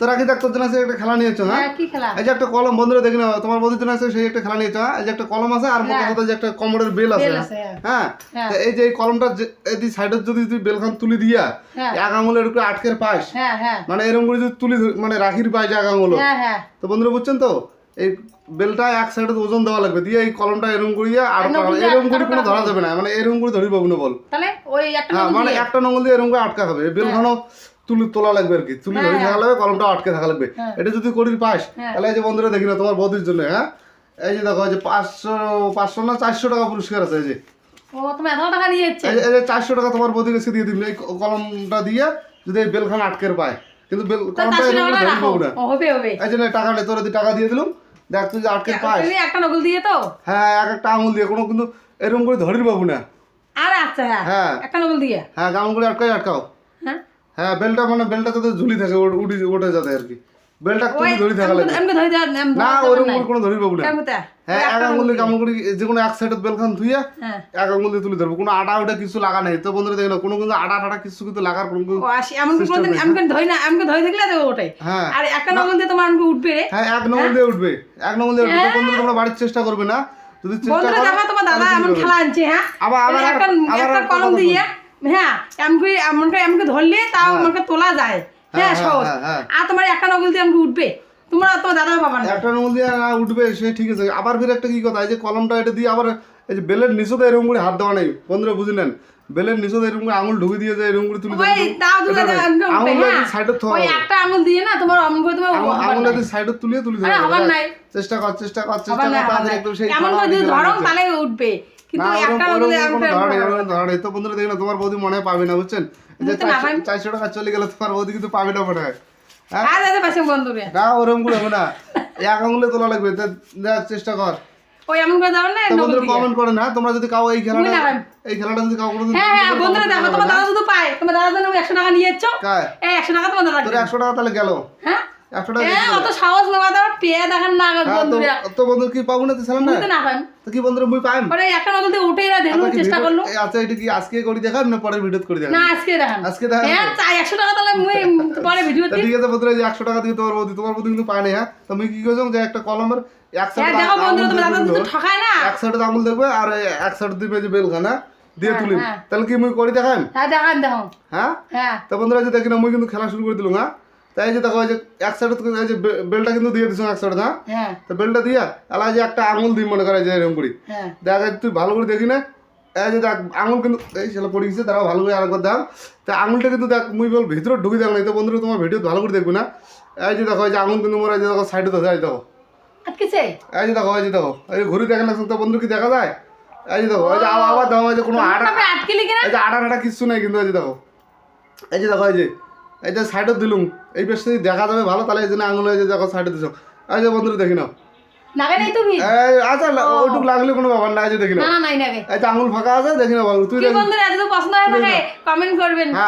তো রাখি দেখ তোর জন্য একটা খেলা নিয়েছো হ্যাঁ? হ্যাঁ কি খেলা? এই যে একটা কলম বন্ধুরা দেখি না তোমার জন্য সেই একটা খেলা নিয়েছো হ্যাঁ? এই যে একটা কলম আছে আর মোটা হ্যাঁ। কথা যে একটা কমোডের বেল আছে হ্যাঁ। হ্যাঁ। হ্যাঁ। তো এই যে এই কলমটা সাইডে যদি তুই বেলখান তুলি দিয়া হ্যাঁ। এক আঙুলের উপরে আটকের পাস হ্যাঁ হ্যাঁ। মানে এরকম করে যদি তুলি মানে রাখির পায় এক আঙুল হ্যাঁ হ্যাঁ। তো বন্ধুরা বুঝছেন তো এই বেলটা এক সাইডে ওজন দেওয়া লাগবে দিয়ে এই কলমটা এরকম করিয়া আর এরকম করে কোনো ধরা যাবে না মানে এরকম করে ধরি পাবো না বল। তাহলে ওই একটা হ্যাঁ মানে একটা নঙ্গল দিয়ে এরকম করে আটকা হবে বেলখানো তুলি তোলা লাগবে আর কি। তুলি ধরে থাকা লাগবে কলমটা আটকে থাকা লাগবে। হ্যাঁ। এটা যদি করির পাস হ্যাঁ। তাহলে এই যে বন্ধুরা দেখি না তোমার বৌদির জন্য হ্যাঁ? এই যে দেখো যে পাঁচশো পাঁচশো না চারশো টাকা পুরস্কার আছে এই যে। ও তুমি এত টাকা নিয়ে এই যে- চারশো টাকা তোমার বৌদির কাছে দিয়ে এই কলমটা দিয়ে যদি এই বেলখানা আটকের পায়। কিন্তু বেল কলমটা এরকম ধরি পাবো না হবে হবে। এই জন্য টাকা নেই তোর যদি টাকা দিয়ে দিলাম। দেখ তুই যে আটকের পাস। একটা নকল দিয়ে তো? হ্যাঁ এক একটা আঙুল দিয়ে কোনো কিন্তু এরকম করে ধরি পাবো না। আর আচ্ছা হ্যাঁ। হ্যাঁ। একটা নকল দিয়ে? হ্যাঁ আঙুল করে আটকাই আটকাও। হ্যাঁ হ্যাঁ বেলটা মানে বেলটা যাতে ঝুলি থাকে উঠি ওঠে যাতে আর কি। বেলটা তুমি ধরি থাকা দেওয়া না ওরকম করে কোনো ধরি পাবো না তা? হ্যাঁ এক আঙুল কামড় করে যে কোনো এক সাইডে বেলখান ধুইয়া হ্যাঁ। এক আঙুল দিয়ে তুলে ধরবো। কোনো আটা ওটা কিছু লাগা নেই। তো বন্ধুরা দেখো কোনো কিন্তু আটা টাটা কিছু কিন্তু লাগার কোনো ও আসি এমন কোন ধরি না আমি কোন ধরে থাকলে দেবো ওটাই হ্যাঁ। আর একটা নকল দিয়ে তোমার আমাকে উঠবে রে। হ্যাঁ এক নঙ্গল দিয়ে উঠবে। এক নঙ্গল দিয়ে উঠবে। বন্ধুরা তোমরা বাড়ির চেষ্টা করবে না। যদি চেষ্টা বন্ধুরা করো তোমার দাদা এমন খেলা আনছে হ্যাঁ? আবার- আবার একটা কলম দিয়ে হ্যাঁ এমনকি এমনকি এমনকি ধরলে তাও আমাকে তোলা যায়। হ্যাঁ হ্যাঁ, সহজ। হ্যাঁ, হ্যাঁ। আর তোমার একটা দিয়ে আমাকে উঠবে। তোমরা তোমার পাবা না। একটা দিয়ে উঠবে সে ঠিক আছে। আবার ফির একটা কি কথা এই যে কলমটা এটা দিয়ে আবার এই যে বেলের নিচে তো এরকম করে হাত দেওয়া নেই। বন্ধুরা বুঝে নেন। বেলের নিচে এরকম করে আঙুল ঢুকে দিয়ে যায় এরকম করে তুলে ওই তাও আঙুল হ্যাঁ। সাইডে থোয়া ওই একটা আঙুল দিয়ে না তোমার অমন করে তোমার। যদি সাইডে তুলি আরে হবার নাই। চেষ্টা কর চেষ্টা কর চেষ্টা কর নাই। একটু সেই এমন করে যদি ধরো তাহলে উঠবে। কিন্তু একটা নকল ওরকম দিয়ে কোনো আমাকে ধরা নেই, ওরকম ধরা নেই। তো বন্ধুরা দেখি তোমার বৌদি মনে পাবে না বুঝছেন? যে বুঝতে না পাই। চারশো- চারশো টাকা চলে গেলে তোমার বৌদি কিন্তু পাবে না মনে হয়। আর যাতে পাশে বন্ধুরে। না ওরকম করে হবে না। এক আঙুলে তোলা লাগবে দেওয়ার চেষ্টা কর। ওই এমন করে না তো নকল বন্ধুরা কমেন্ট করেন হ্যাঁ তোমরা যদি কাউ এই খেলাটা। এই খেলাটা যদি কাউ হ্যাঁ হ্যাঁ বন্ধুরা দেখো তোমার দাদা শুধু পায় তোমার দাদা জন্য টাকা নিয়ে যাচ্ছ এই একশো টাকা তোমার দাদা তোর একশো টাকা তাহলে গেল। হ্যাঁ? একশো টাকা হ্যাঁ অত সাহস দাও পেয়ে দেখেন না হ্যাঁ, বন্ধুরা। তো বন্ধু কি পাবো না তুই ছিলাম না? না পান তো কি বন্ধুরা মুই পাইম? পরে একটা নকল দিয়ে উঠে না দেখুন আচ্ছা, চেষ্টা করল। আচ্ছা এটা কি আজকে করি দেখাম না পরের ভিডিও করে দেখাম না আজকে দেখান। আজকে দেখান হ্যাঁ টাকা তাহলে মুই পরে ভিডিও ঠিক আছে বন্ধুরা যে একশো টাকা দিয়ে তোমার বৌদি কিন্তু পায় না হ্যাঁ? তো কি যে একটা কলমের এক সাইডে দেখো বন্ধুরা তোমার দাদা তো ঠকায় না। এক সাইডে আঙুল দেখবে আর এই এক সাইডে দিবে যে বেলখানা দিয়ে তুলি। তাহলে কি মুই করি দেখাম হ্যাঁ দেখো। হ্যাঁ? হ্যাঁ। তো বন্ধুরা যে না মুই কিন্তু খেলা শুরু করে দিলাম হ্যাঁ? তাই যে দেখো যে এক সাইডে এই যে বেলটা কিন্তু দিয়ে দিছো এক সাইডে হ্যাঁ হ্যাঁ তো বেলটা দিয়া এলা যে একটা আঙুল দিই মনে করে যে এরকম করি হ্যাঁ দেখ তুই ভালো করে দেখি না এই যে দেখ আঙুল কিন্তু এই ছেলে পড়ে গেছে তারা ভালো করে আরেকবার দেখ তা আঙুলটা কিন্তু দেখ মুই বল ভিতরে ঢুকে দেখ নাই তো বন্ধুরা তোমার ভিডিও ভালো করে দেখবে না এই যে দেখো এই যে আঙুল কিন্তু মোর এই যে দেখো সাইডে দেখো এই দেখো আটকেছে এই যে দেখো এই যে দেখো এই ঘুরি দেখেন না তো বন্ধু কি দেখা যায় এই যে দেখো এই যে আবার দেখো এই যে কোনো আটা তবে আটকেলি কিনা এই যে আটা আটা কিছু নাই কিন্তু এই যে দেখো এই যে দেখো এই যে এই যে সাইডে দিলুম এই বেশ যদি দেখা যাবে ভালো তাহলে এই জন্য আঙুল এই যে দেখো সাইডে দিছ। এই যে বন্ধুরা দেখি নাও। নাগে নেই তুমি? এই আচ্ছা ওইটুক লাগলে কোনো ব্যাপার না এই যে দেখি না নাও। না নাই নাগে। এই যে আঙুল ফাঁকা আছে দেখি না ভালো তুই বন্ধুরা যদি পছন্দ হয়ে কমেন্ট করবেন।